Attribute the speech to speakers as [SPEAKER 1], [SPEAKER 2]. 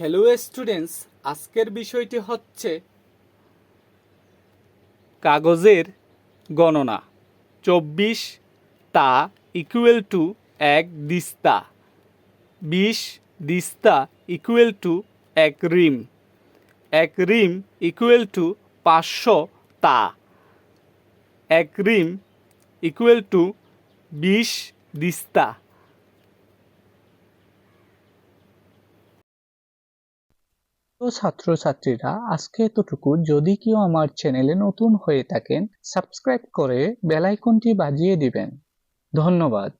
[SPEAKER 1] Hello students আজকের বিষয়টি হচ্ছে কাগজের গণনা। চব্বিশ তা ইকুয়াল টু এক দিস্তা। বিশ দিস্তা ইকুয়াল টু এক রিম। এক রিম ইকুয়াল টু পাঁচশো তা এক রিম ইকুয়াল টু বিশ দিস্তা।
[SPEAKER 2] তো ছাত্রছাত্রীরা, আজকে এতটুকু। যদি কেউ আমার চ্যানেলে নতুন হয়ে থাকেন সাবস্ক্রাইব করে বেলাইকনটি বাজিয়ে দিবেন। ধন্যবাদ।